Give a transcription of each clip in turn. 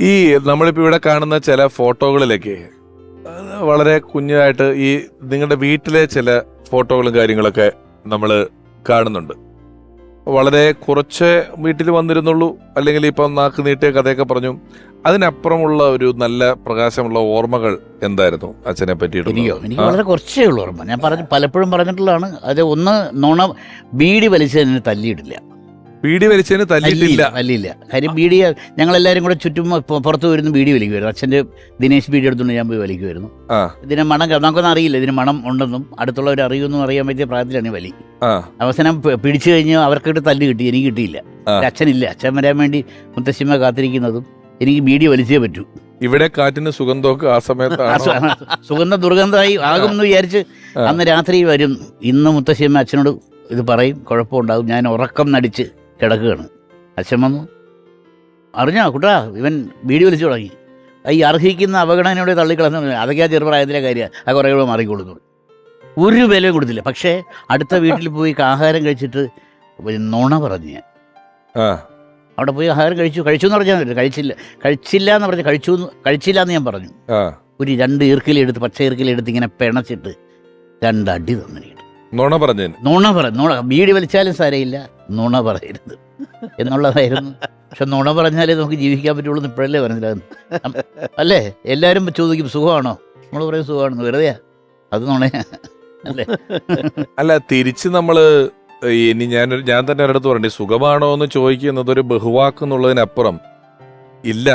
ഈ നമ്മളിപ്പോ ഇവിടെ കാണുന്ന ചില ഫോട്ടോകളിലൊക്കെ വളരെ കുഞ്ഞായിട്ട് ഈ നിങ്ങളുടെ വീട്ടിലെ ചില ഫോട്ടോകളും കാര്യങ്ങളൊക്കെ നമ്മൾ കാണുന്നുണ്ട്. വളരെ കുറച്ച് വീട്ടിൽ വന്നിരുന്നുള്ളൂ. അല്ലെങ്കിൽ ഇപ്പം നാക്ക് നീട്ടിയ കഥയൊക്കെ പറഞ്ഞു. അതിനപ്പുറമുള്ള ഒരു നല്ല പ്രകാശമുള്ള ഓർമ്മകൾ എന്തായിരുന്നു അച്ഛനെ പറ്റിയിട്ട് എനിക്ക്? വളരെ കുറച്ചേ ഉള്ളൂ ഓർമ്മ. ഞാൻ പറഞ്ഞു പലപ്പോഴും പറഞ്ഞിട്ടുള്ളതാണ്. അത് ഒന്ന് നുണ ബീഡി വലിച്ചതിന് തല്ലിയിട്ടില്ല പീടി വലിച്ചതിന് തല്ലിയില്ല തല്ലിയില്ല. കാര്യം ബീഡി ഞങ്ങളെല്ലാവരും കൂടെ ചുറ്റും പുറത്തു വരുന്ന ബീഡി വലിക്കുമായിരുന്നു. അച്ഛന്റെ ദിനേശ് ബീഡി എടുത്തുകൊണ്ട് ഞാൻ പോയി വലിക്കുമായിരുന്നു. ഇതിന് മണം നമുക്കൊന്നും അറിയില്ല ഇതിന് മണം ഉണ്ടെന്നും. അടുത്തുള്ളവർ അറിയുമെന്നും അറിയാൻ പറ്റിയ പ്രായത്തിലാണ് വലി. അവസാനം പിടിച്ചു കഴിഞ്ഞ് അവർക്കിട്ട് തല്ല് കിട്ടി എനിക്ക് കിട്ടിയില്ല. അച്ഛനില്ല. അച്ഛൻ വരാൻ വേണ്ടി മുത്തശ്ശിമ്മ കാത്തിരിക്കുന്നതും എനിക്ക് ബീഡി വലിച്ചേ പറ്റൂ. ഇവിടെ കാറ്റിന് സുഗന്ധമൊക്കെ ആ സമയത്ത് സമയത്താണ് സുഗന്ധ ദുർഗന്ധമായി ആകുമെന്ന് വിചാരിച്ച് അന്ന് രാത്രി വരും. ഇന്ന് മുത്തശ്ശിയമ്മ അച്ഛനോട് ഇത് പറയും. കുഴപ്പമുണ്ടാകും. ഞാൻ ഉറക്കം നടിച്ച് കിടക്കുകയാണ്. അച്ഛൻ വന്നു. അറിഞ്ഞാ? കുട്ടാ ഇവൻ വീഡിയോ വലിച്ചു തുടങ്ങി. ഈ അർഹിക്കുന്ന അവഗണനയോടെ തള്ളിക്കളഞ്ഞു. അതൊക്കെ ആ ചെറുപ്രായത്തിലെ കാര്യമാണ്. ആ കുറേ കൂടെ മാറിക്കൊള്ളുന്നു ഒരു വിലയും കൊടുത്തില്ല. പക്ഷേ അടുത്ത വീട്ടിൽ പോയി ആഹാരം കഴിച്ചിട്ട് നുണ പറഞ്ഞു അവിടെ പോയി ആഹാരം കഴിച്ചു. കഴിച്ചു എന്ന് പറഞ്ഞാൽ കഴിച്ചില്ല. കഴിച്ചില്ല എന്ന് പറഞ്ഞു കഴിച്ചു കഴിച്ചില്ല എന്ന് ഞാൻ പറഞ്ഞു. ആ. ഒരു രണ്ട് ഈർക്കിലെടുത്ത് പച്ച ഈർക്കിലെടുത്ത് ഇങ്ങനെ പിണച്ചിട്ട് രണ്ടടി തന്നിട്ട് നുണ പറഞ്ഞു നുണ പറഞ്ഞു നുണ ബീഡി വലിച്ചാലും സാരയില്ല നുണ പറയരുത്. എന്നുള്ളതായിരുന്നു. പക്ഷെ നുണ പറഞ്ഞാലേ നമുക്ക് ജീവിക്കാൻ പറ്റുള്ളൂ എന്ന് ഇപ്പോഴല്ലേ പറഞ്ഞില്ല അല്ലേ? എല്ലാവരും ചോദിക്കും സുഖമാണോ? നമ്മൾ പറയും സുഖമാണെന്ന് വെറുതെയാ. അത് നുണയാ. അല്ലേ? അല്ല തിരിച്ച് നമ്മൾ ഇനി ഞാൻ ഞാൻ തന്നെ ഒരിടത്ത് പറഞ്ഞു സുഖമാണോ? എന്ന് ചോദിക്കുന്നത് ഒരു ബഹുവാക്ക് എന്നുള്ളതിനപ്പുറം ഇല്ല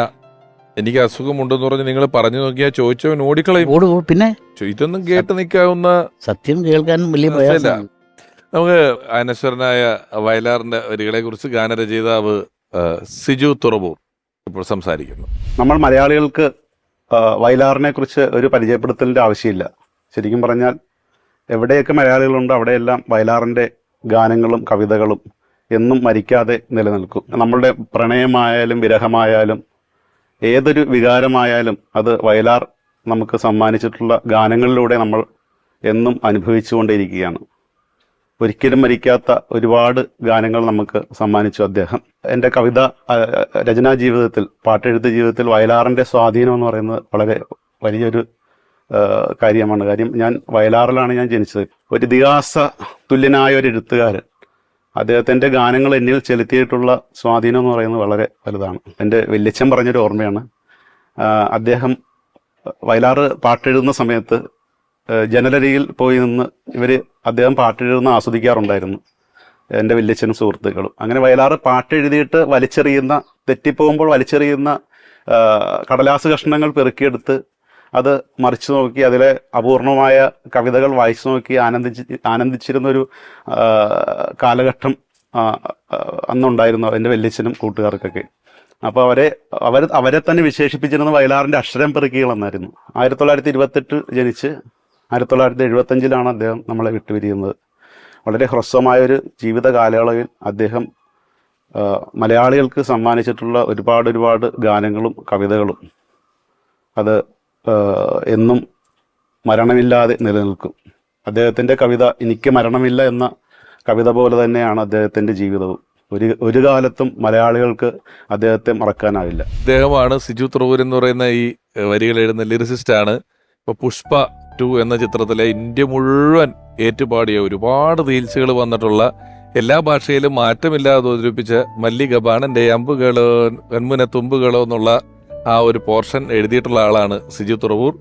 എനിക്ക് അസുഖമുണ്ടെന്ന് പറഞ്ഞ് നിങ്ങൾ പറഞ്ഞു നോക്കിയാൽ ചോദിച്ചവൻ ഓടിക്കളയും. ഓട് ഓട് പിന്നെ? ഇതൊന്നും കേട്ട് നിൽക്കാവുന്ന സത്യം കേൾക്കാൻ വലിയ നമുക്ക് അനശ്വരനായ വയലാറിന്റെ വരികളെ കുറിച്ച് ഗാനരചയിതാവ് സിജു തുറവൂർ ഇപ്പോൾ സംസാരിക്കുന്നു. നമ്മൾ മലയാളികൾക്ക് വയലാറിനെ കുറിച്ച് ഒരു പരിചയപ്പെടുത്തലിന്റെ ആവശ്യമില്ല. ശരിക്കും പറഞ്ഞാൽ എവിടെയൊക്കെ മലയാളികളുണ്ടോ അവിടെയെല്ലാം വയലാറിന്റെ ഗാനങ്ങളും കവിതകളും എന്നും മരിക്കാതെ നിലനിൽക്കും. നമ്മളുടെ പ്രണയമായാലും വിരഹമായാലും ഏതൊരു വികാരമായാലും അത് വയലാർ നമുക്ക് സമ്മാനിച്ചിട്ടുള്ള ഗാനങ്ങളിലൂടെ നമ്മൾ എന്നും അനുഭവിച്ചുകൊണ്ടേയിരിക്കുകയാണ്. ഒരിക്കലും മരിക്കാത്ത ഒരുപാട് ഗാനങ്ങൾ നമുക്ക് സമ്മാനിച്ചു അദ്ദേഹം. എന്റെ കവിത രചനാ ജീവിതത്തിൽ പാട്ടെഴുത്ത് ജീവിതത്തിൽ വയലാറിന്റെ സ്വാധീനം എന്ന് പറയുന്നത് വളരെ വലിയൊരു കാര്യമാണ്. കാര്യം ഞാൻ വയലാറിലാണ് ഞാൻ ജനിച്ചത്. ഒരു ഇതിഹാസ തുല്യനായ ഒരു എഴുത്തുകാരൻ. അദ്ദേഹത്തിന്റെ ഗാനങ്ങൾ എന്നിൽ ചെലുത്തിയിട്ടുള്ള സ്വാധീനം എന്ന് പറയുന്നത് വളരെ വലുതാണ്. എന്റെ വല്യച്ഛൻ പറഞ്ഞൊരു ഓർമ്മയാണ്. അദ്ദേഹം വയലാറ് പാട്ടെഴുതുന്ന സമയത്ത് ജനലരിയിൽ പോയി നിന്ന് ഇവർ അദ്ദേഹം പാട്ടെഴുതുന്ന ആസ്വദിക്കാറുണ്ടായിരുന്നു. എന്റെ വല്യച്ഛനും സുഹൃത്തുക്കളും. അങ്ങനെ വയലാറ് പാട്ടെഴുതിയിട്ട് വലിച്ചെറിയുന്ന തെറ്റിപ്പോകുമ്പോൾ വലിച്ചെറിയുന്ന കടലാസ് കഷ്ണങ്ങൾ പെറുക്കിയെടുത്ത് അത് മറിച്ചു നോക്കി അതിലെ അപൂർണമായ കവിതകൾ വായിച്ചു നോക്കി ആനന്ദിച്ച് ആനന്ദിച്ചിരുന്നൊരു കാലഘട്ടം അന്നുണ്ടായിരുന്നു എന്റെ വല്യച്ഛനും കൂട്ടുകാർക്കൊക്കെ. അപ്പോൾ അവരെ അവർ അവരെ തന്നെ വിശേഷിപ്പിച്ചിരുന്നത് വയലാറിന്റെ അക്ഷരം പെറുക്കികളെന്നായിരുന്നു. ആയിരത്തി തൊള്ളായിരത്തി ഇരുപത്തെട്ട് ജനിച്ച് ആയിരത്തി തൊള്ളായിരത്തി എഴുപത്തഞ്ചിലാണ് അദ്ദേഹം നമ്മളെ വിട്ടുപിരിയുന്നത്. വളരെ ഹ്രസ്വമായൊരു ജീവിത കാലയളവിൽ അദ്ദേഹം മലയാളികൾക്ക് സമ്മാനിച്ചിട്ടുള്ള ഒരുപാട് ഒരുപാട് ഗാനങ്ങളും കവിതകളും അത് എന്നും മരണമില്ലാതെ നിലനിൽക്കും. അദ്ദേഹത്തിന്റെ കവിത എനിക്ക് മരണമില്ല എന്ന കവിത പോലെ തന്നെയാണ് അദ്ദേഹത്തിന്റെ ജീവിതവും. ഒരു ഒരു കാലത്തും മലയാളികൾക്ക് അദ്ദേഹത്തെ മറക്കാനാവില്ല. അദ്ദേഹമാണ് സിജു ത്രൂർ എന്ന് പറയുന്ന ഈ വരികൾ എഴുതുന്ന ലിറിസിസ്റ്റാണ്. ഇപ്പോൾ ഇപ്പൊ പുഷ്പ ടു എന്ന ചിത്രത്തിലെ ഇന്ത്യ മുഴുവൻ ഏറ്റുപാടിയ ഒരുപാട് റീൽസുകൾ വന്നിട്ടുള്ള എല്ലാ ഭാഷയിലും മാറ്റമില്ലാതെ അവതരിപ്പിച്ച മല്ലികബാണന്റെ അമ്പുകളോ കൺമുന തുമ്പുകളോ എന്നുള്ള ആ ഒരു പോർഷൻ എഴുതിയിട്ടുള്ള ആളാണ് സിജു തുറവൂർ.